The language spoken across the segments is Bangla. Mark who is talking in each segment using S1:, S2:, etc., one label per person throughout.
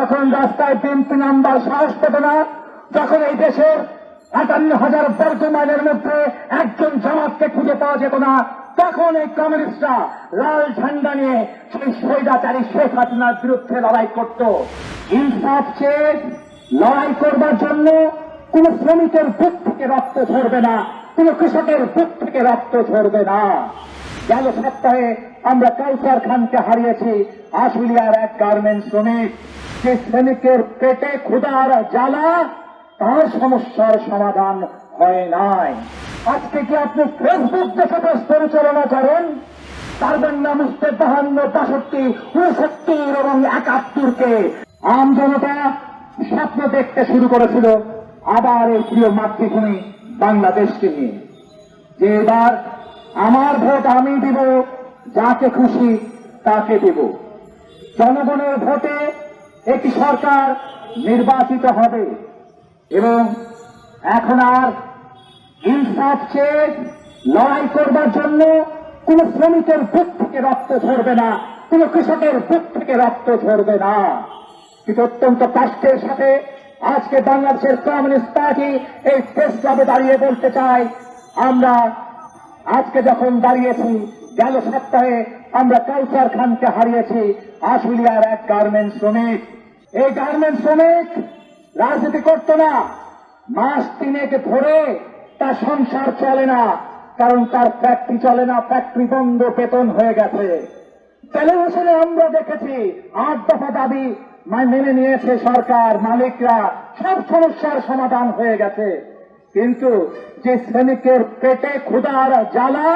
S1: তখন রাস্তায় বিএনপি নাম্বার সাহস পেত না, যখন এই দেশের আটান্ন হাজার বর্গ মাইলের মধ্যে একজন জামাতকে খুঁজে পাওয়া যেত না, তখন এই কমিউনিস্টরা লাল ঝান্ডা নিয়ে সেই স্বৈরাচারী শেখ হাসিনার বিরুদ্ধে লড়াই করত। ইনসাফ চেয়ে লড়াই করবার জন্য কোন শ্রমিকের বুক থেকে রক্ত ঝরবে না, কোন কৃষকের বুক থেকে রক্ত ঝরবে না। গেল সপ্তাহে আমরা কাউসার খানকে হারিয়েছি, আশুলিয়ার এক গার্মেন্ট শ্রমিক। যে শ্রমিকের পেটে ক্ষুধার জ্বালা, তার সমস্যার সমাধান হয় নাই। আজকে কি আপনি ফেসবুক দেখে দেশ পরিচালনা করেন পারবেন না মুসতে বাহান্ন, বাষট্টি, উনসত্তর এবং একাত্তরকে আম জনতা স্বপ্ন দেখতে শুরু করেছিল আবার এই প্রিয় মাতৃভূমি বাংলাদেশকে নিয়ে। যে এবার আমার ভোট আমি দিব, যাকে খুশি তাকে দেব। জনগণের ভোটে একটি সরকার নির্বাচিত হবে এবং এখন আর ইনসাফ চেয়ে লড়াই করবার জন্য কোন শ্রমিকের বুক থেকে রক্ত ঝরবে না, কোন কৃষকের বুক থেকে রক্ত ঝরবে না। কিন্তু অত্যন্ত কষ্টের সাথে আজকে বাংলাদেশের কমিউনিস্ট পার্টি এই প্রেস ক্লাবে দাঁড়িয়ে বলতে চাই আমরা আজকে যখন দাঁড়িয়েছি গেল সপ্তাহে আমরা কাউসার খানকে হারিয়েছি আশুলিয়ার এক গার্মেন্ট শ্রমিক। এই গার্মেন্ট শ্রমিক রাজনীতি করতো না। মাস তিনেক ধরে তার সংসার চলে না, কারণ তার ফ্যাক্টরি চলে না ফ্যাক্টরি বন্ধ, বেতন হয়ে গেছে। টেলিভিশনে আমরা দেখেছি, আট দফা দাবি মেনে নিয়েছে সরকার, মালিকরা, সব সমস্যার সমাধান হয়ে গেছে। কিন্তু যে শ্রমিকের পেটে ক্ষুধার জ্বালা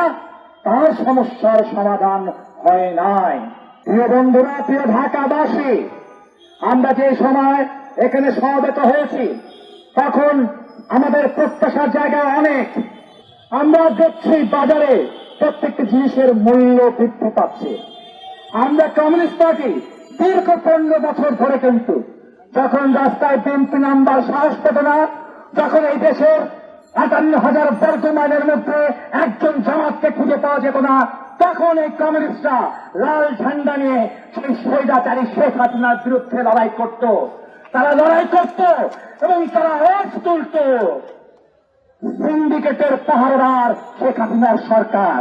S1: তার সমস্যার সমাধান হয় নাই। প্রিয় বন্ধুরা, প্রিয় ঢাকাবাসী, আমরা যে সময় এখানে সমবেত হয়েছি, তখন আমাদের প্রত্যাশার জায়গা অনেক। আমরা দেখছি বাজারে প্রত্যেকটি জিনিসের মূল্য বৃদ্ধি পাচ্ছে। আমরা কমিউনিস্ট পার্টি দীর্ঘ পনেরো বছর ধরে কিন্তু যখন রাস্তায় বিএনপি নাম্বার সাহস পেত না, যখন এই দেশের আটান্ন হাজার বর্গ মাইলের মধ্যে খুঁজে পাওয়া যেত না, তখন এই কমিউনিস্টরা লাল ঝান্ডা নিয়ে সেই স্বৈরাচারী শেখ হাসিনার বিরুদ্ধে লড়াই করত। তারা লড়াই করত এবং তারা ওট তুলত। সিন্ডিকেটের পাহারার শেখ হাসিনার সরকার।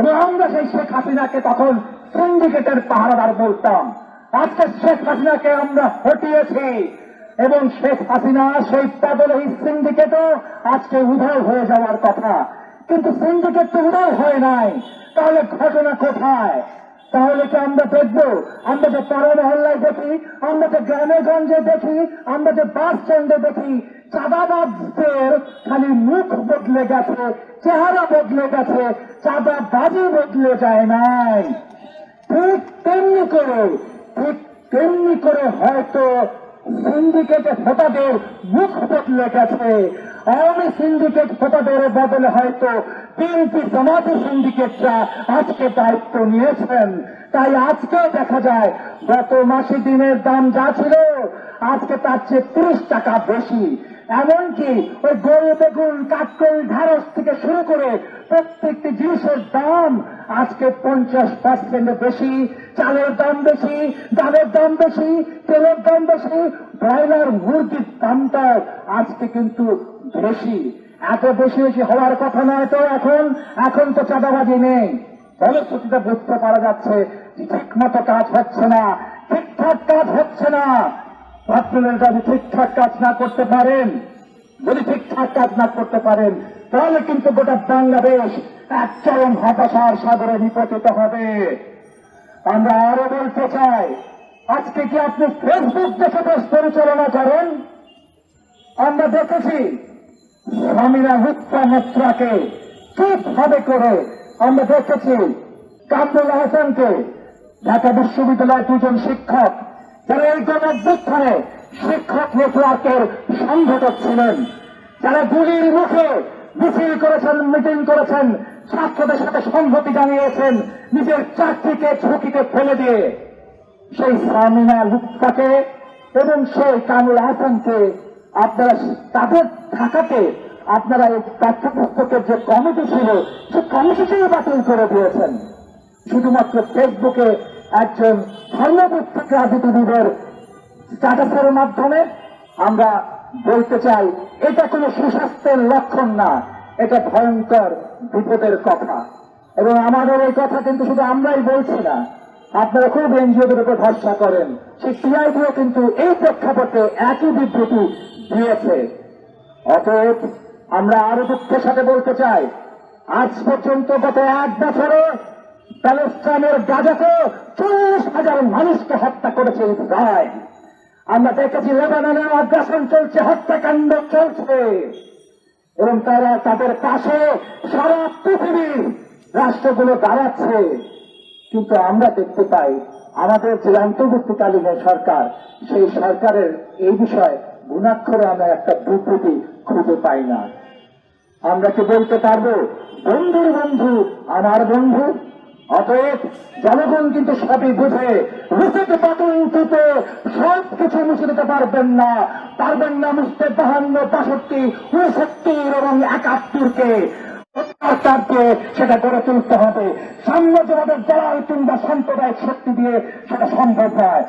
S1: এবং আমরা সেই শেখ হাসিনাকে তখন সিন্ডিকেটের পাহারাদার বলতাম। আজকে শেখ হাসিনাকে আমরা হটিয়েছি এবং শেখ হাসিনা সেই পাদলহী সিন্ডিকেটও আজকে উধাও হয়ে যাওয়ার কথা। কিন্তু সিন্ডিকেট তো হয় নাই। তাহলে ঘটনা কোথায়? তাহলে কি আমরা দেখব? আমরা যে পাড়া মহল্লায় দেখি, আমরা যে গ্রামে গঞ্জে দেখি, আমরা যে বাস স্ট্যান্ডে দেখি, চাঁদাবাজদের খালি মুখ বদলে গেছে, চেহারা বদলে গেছে, চাঁদাবাজি বদলে যায় নাই। ঠিক তেমনি করে, ঠিক তেমনি করে হয়তো সিন্ডিকেটে ভোটাদের মুখ বদলে গেছে। আওয়ামী সিন্ডিকেট ভোটাদের বদলে হয়তো বিএনপি জামাতি সিন্ডিকেটরা আজকে দায়িত্ব নিয়েছেন। তাই আজকে দেখা যায়, গত মাসে দিনের দাম যা ছিল, আজকে তার চেয়ে তিরিশ টাকা বেশি। এমনকি ওই গোল বেগুন কাঠকল ঢারস থেকে শুরু করে প্রত্যেকটি জিনিসের দাম আজকে পঞ্চাশ পার্সেন্ট বেশি, চালের দাম বেশি, ডালের দাম বেশি, তেলের দাম বেশি, ব্রয়লার, মুরগির দামটাও আজকে কিন্তু বেশি। এত বেশি বেশি হওয়ার কথা নয় তো এখন এখন তো চাঁদাবাজি নেই। ফলশ্রুতিতে বুঝতে পারা যাচ্ছে যে ঠিক মতো কাজ হচ্ছে না, ঠিকঠাক কাজ হচ্ছে না। আপনারা যদি ঠিকঠাক কাজ না করতে পারেন? যদি ঠিকঠাক কাজ না করতে পারেন, তাহলে কিন্তু গোটা বাংলাদেশ এক চরম হতাশার সাগরে নিপতিত হবে। আমরা আরও বলতে চাই, আজকে কি আপনি ফেসবুক দেখে দেশ পরিচালনা করেন? আমরা দেখেছি, স্বামীরা হুত্তা মুত্রাকে চুপভাবে করে আমরা দেখেছি, কামরুল হাসানকে ঢাকা বিশ্ববিদ্যালয়ের দুজন শিক্ষক, যারা এই গণঅভ্যুত্থানে শিক্ষক নেটওয়ার্কের সংগঠক ছিলেন, যারা গুলির মুখে মিছিল করেছেন, মিটিং করেছেন ছাত্রদের সাথে সংহতি জানিয়েছেন, নিজের চাকরিকে ঝুঁকিতে ফেলে দিয়ে। সেই সামিনা লুৎফাকে এবং সেই কামুল হাসানকে আপনারা তাদের থাকাতে আপনারা এই পাঠ্যপুস্তকের যে কমিটি ছিল, সে কমিটিকেই বাতিল করে দিয়েছেন। শুধুমাত্র ফেসবুকে একজন ধর্মভিত্তিক রাজনীতিবিদের স্ট্যাটাসের মাধ্যমে আমরা বলতে চাই, এটা কোনো সুস্বাস্থ্যের লক্ষণ না। এটা ভয়ঙ্কর বিপদের কথা। এবং আমাদের এই কথা কিন্তু শুধু আমরাই বলছি না, আপনারা খুব এনজিওদের উপর ভরসা করেন। সেই সিআইডিও কিন্তু এই প্রেক্ষাপটে একই বিবৃতি দিয়েছে। অতএব আমরা আরও দুঃখের সাথে বলতে চাই, আজ পর্যন্ত গত এক বছরে প্যালেস্টাইনের গাজাতে চল্লিশ হাজার মানুষকে হত্যা করেছে ইসরায়েল। আমরা দেখেছি লেবাননে আগ্রাসন চলছে, হত্যাকাণ্ড চলছে। এবং তারা তাদের পাশে সারা পৃথিবীর রাষ্ট্রগুলো দাঁড়াচ্ছে। কিন্তু আমরা দেখতে পাই, আমাদের যে অন্তর্বর্তীকালীন সরকার, সেই সরকারের এই বিষয়ে গুণাক্ষরে আমরা একটা বিবৃতি খুঁজে পাই না। আমরা কি বলতে পারব, বন্ধুর বন্ধু, আমার বন্ধু? অতএব জনগণ কিন্তু সবই বুঝে রুসেতে পাতুন টুপে সব কিছু মুছে দিতে পারবেন না। পারবেন না মুছতে বাহান্ন, বাষট্টি, উনসত্তর এবং একাত্তরকে। সরকারকে সেটা গড়ে তুলতে হবে। সাম্রাজ্যবাদের দলাল কিংবা সাম্প্রদায়িক শক্তি দিয়ে সেটা সম্ভব নয়।